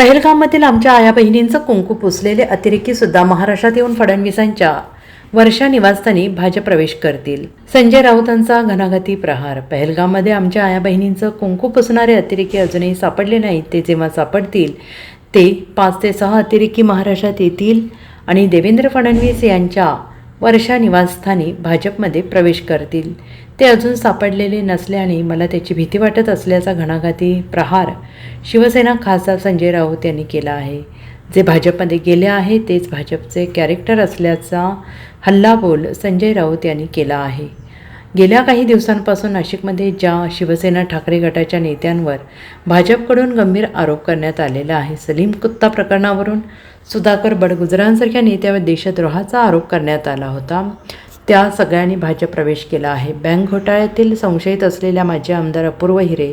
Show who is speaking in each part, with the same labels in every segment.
Speaker 1: पहलगाममधील आमच्या आया बहिणींचं कुंकू पुसलेले अतिरेकी सुद्धा महाराष्ट्रात येऊन फडणवीसांच्या वर्षा निवासस्थानी भाजप प्रवेश करतील. संजय राऊतांचा घनाघाती प्रहार. पहलगाममध्ये आमच्या आया बहिणींचं कुंकू पुसणारे अतिरेकी अजूनही सापडले नाहीत. ते जेव्हा सापडतील ते पाच ते सहा अतिरेकी महाराष्ट्रात येतील. आणि देवेंद्र फडणवीस यांच्या वर्षा निवासस्थानी भाजपमध्ये प्रवेश करतील. ते अजून सापडलेले नसल्याने मला त्याची भीती वाटत असल्याचा घणाघाती प्रहार शिवसेना खासदार संजय राऊत यांनी केला आहे. जे भाजपमध्ये गेले आहे तेच भाजपचे कॅरेक्टर असल्याचा हल्लाबोल संजय राऊत यांनी केला आहे. गेल्या काही दिवसांपासून नाशिकमध्ये ज्या शिवसेना ठाकरे गटाच्या नेत्यांवर भाजपकडून गंभीर आरोप करण्यात आलेला आहे सलीम कुत्ता प्रकरणावरून सुधाकर बडगुजरांसारख्या नेत्यावर देशद्रोहाचा आरोप करण्यात आला होता. त्या सगळ्यांनी भाजप प्रवेश केला आहे. बँक घोटाळ्यातील संशयित असलेल्या माजी आमदार अपूर्व हिरे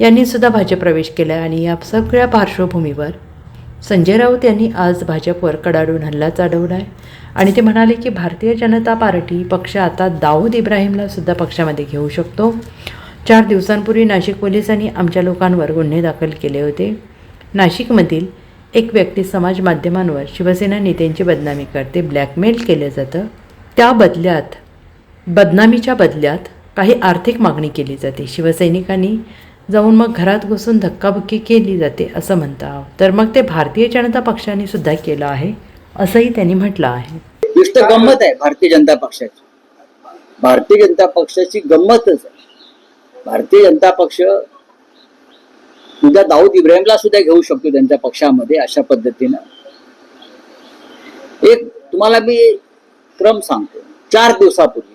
Speaker 1: यांनीसुद्धा भाजप प्रवेश केला आणि या सगळ्या पार्श्वभूमीवर संजय राऊत यांनी आज भाजपवर कडाडून हल्ला चढवला आहे आणि ते म्हणाले की भारतीय जनता पार्टी पक्ष आता दाऊद इब्राहिमला सुद्धा पक्षामध्ये घेऊ शकतो. चार दिवसांपूर्वी नाशिक पोलिसांनी आमच्या लोकांवर गुन्हे दाखल केले होते. नाशिकमधील एक व्यक्ती समाज माध्यमांवर शिवसेना नेत्यांची बदनामी करते ब्लॅकमेल केलं जातं. त्या बदल्यात बदनामीच्या बदल्यात काही आर्थिक मागणी केली जाते. शिवसैनिकांनी जाऊन मग घरात घुसून धक्काबुक्की केली जाते असं म्हणता तर मग ते भारतीय जनता पक्षाने सुद्धा केलं आहे असंही त्यांनी म्हटलं आहे.
Speaker 2: नुसतं गंमत आहे भारतीय जनता पक्षाची. भारतीय जनता पक्षाची गंमतच आहे. भारतीय जनता पक्ष उद्या दाऊद इब्राहिमला सुद्धा घेऊ शकतो त्यांच्या पक्षामध्ये अशा पद्धतीनं. एक तुम्हाला मी क्रम सांगतो. चार दिवसापूर्वी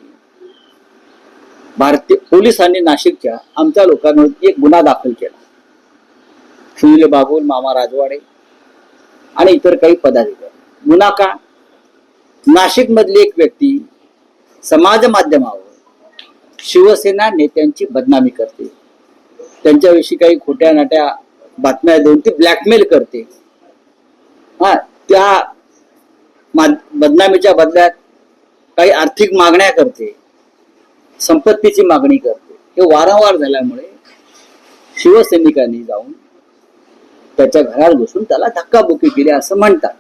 Speaker 2: भारतीय पोलिसांनी नाशिकच्या आमच्या लोकांवरती एक गुन्हा दाखल केला. सुनील बागुल मामा राजवाडे आणि इतर काही पदाधिकारी. गुन्हा का? नाशिक मधली एक व्यक्ती समाज माध्यमावर शिवसेना नेत्यांची बदनामी करते. त्यांच्याविषयी काही खोट्या नाट्या बातम्या देऊन ती ब्लॅकमेल करते. हा त्या बदनामीच्या बदल्यात काही आर्थिक मागण्या करते. संपत्तीची मागणी करते. हे वारंवार झाल्यामुळे शिवसैनिकांनी जाऊन त्याच्या घरात घुसून त्याला धक्काबुक्की केली असं म्हणतात.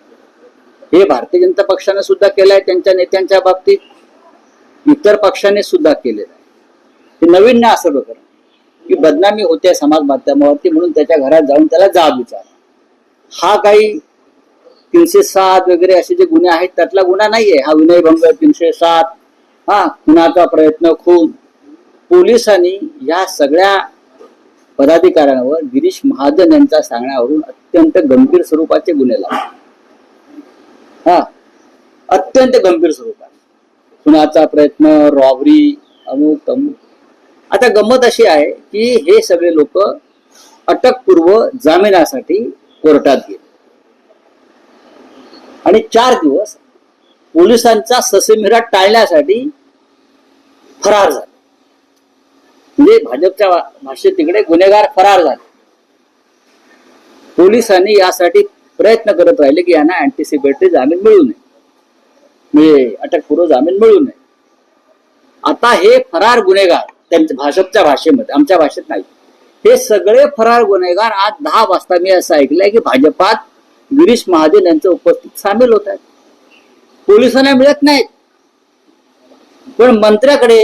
Speaker 2: हे भारतीय जनता पक्षाने सुद्धा केलंय त्यांच्या नेत्यांच्या बाबतीत. इतर पक्षाने सुद्धा केलेलं आहे. हे नवीन ना असं प्रकरण की बदनामी होते समाज माध्यमावरती म्हणून त्याच्या घरात जाऊन त्याला जाब विचार हा काही तीनशे सात वगैरे असे जे गुन्हे आहेत त्यातला गुन्हा नाहीये. हा विनयभंग तीनशे सात हा खुनाचा प्रयत्न खून. पोलिसांनी या सगळ्या पदाधिकाऱ्यांवर गिरीश महाजन यांच्या सांगण्यावरून अत्यंत गंभीर स्वरूपाचे गुन्हे लावले. हा अत्यंत गंभीर स्वरूपात खुनाचा प्रयत्न रॉबरी अमुक तमुक. आता गंमत अशी आहे की हे सगळे लोक अटकपूर्व जामिनासाठी कोर्टात गेले. आणि चार दिवस पोलिसांचा ससेमिरा टाळण्यासाठी फरार झाले. म्हणजे भाजपच्या भाषेत तिकडे गुन्हेगार फरार झाले. पोलिसांनी यासाठी प्रयत्न करत राहिले की यांना अँटिसिपेटरी जामीन मिळू नये. म्हणजे अटकपूर्व जामीन मिळू नये. आता हे फरार गुन्हेगार त्यांच्या भाजपच्या भाषेमध्ये आमच्या भाषेत नाही. हे सगळे फरार गुन्हेगार आज दहा वाजता मी असं ऐकलंय की भाजपात गिरीश महाजन यांचं उपस्थित सामील होत आहेत. पोलिसांना मिळत नाहीत. पण मंत्र्याकडे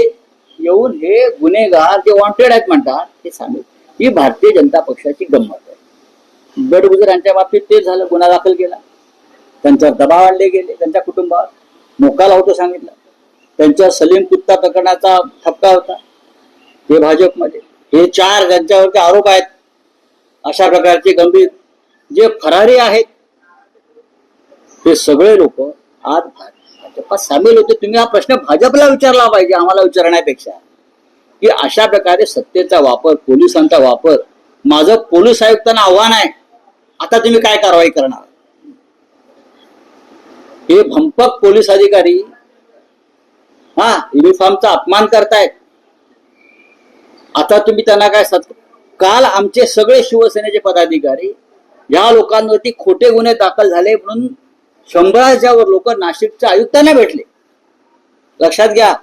Speaker 2: येऊन हे गुन्हेगार जे वॉन्टेड आहेत म्हणतात ते सांगेल ही भारतीय जनता पक्षाची गंमत आहे. गडगुजरांच्या बाबतीत ते झालं गुन्हा दाखल केला. त्यांच्यावर दबाव आणले गेले त्यांच्या कुटुंबावर. मोका लावतो सांगितलं. त्यांच्या सलीम कुत्ता प्रकरणाचा ठपका होता. हे भाजपमध्ये. हे चार ज्यांच्यावरती आरोप आहेत अशा प्रकारचे गंभीर जे फरारी आहेत ते सगळे लोक आज भाजपात म्हणजे सामील होते तुम्ही हा प्रश्न भाजपला विचारला पाहिजे आम्हाला विचारण्यापेक्षा. की अशा प्रकारे सत्तेचा वापर पोलिसांचा वापर माझं पोलीस आयुक्तांना आव्हान आहे आता तुम्ही काय कारवाई करणार? हे भंपक पोलीस अधिकारी हा युनिफॉर्मचा अपमान करतायत. आता तुम्ही त्यांना काय सत काल आमचे सगळे शिवसेनेचे पदाधिकारी या लोकांवरती खोटे गुन्हे दाखल झाले म्हणून शंभर वर लोक नाशिकच्या आयुक्तांना भेटले. लक्षात घ्या.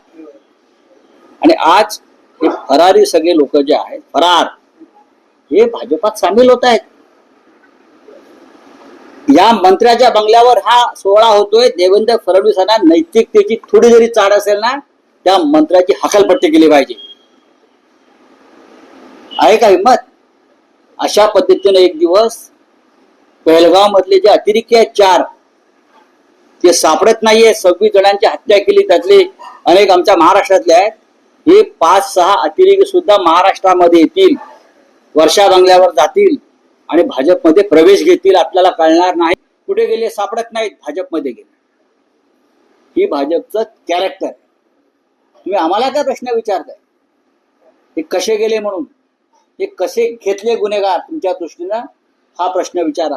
Speaker 2: आणि आज हे फरारी सगळे लोक जे आहेत फरार हे भाजपात सामील होत आहेत. या मंत्र्याच्या बंगल्यावर हा सोहळा होतोय. देवेंद्र फडणवीसांना नैतिकतेची थोडी जरी चाड असेल ना त्या मंत्र्याची हकालपट्टी केली पाहिजे. आहे का हिंमत? अशा पद्धतीने एक दिवस पहलगाव मधले जे अतिरिक्त आहेत चार ते सापडत नाहीये सव्वीस जणांची हत्या केली त्यातले अनेक आमच्या महाराष्ट्रातले आहेत. हे पाच सहा अतिरेकी सुद्धा महाराष्ट्रामध्ये येतील वर्षा बंगल्यावर जातील आणि भाजपमध्ये प्रवेश घेतील आपल्याला कळणार नाही. कुठे गेले? सापडत नाहीत भाजपमध्ये गेले. ही भाजपचं कॅरेक्टर तुम्ही आम्हाला काय प्रश्न विचारताय? हे कसे गेले म्हणून? हे कसे घेतले गुन्हेगार? तुमच्या दृष्टीनं हा प्रश्न विचारा.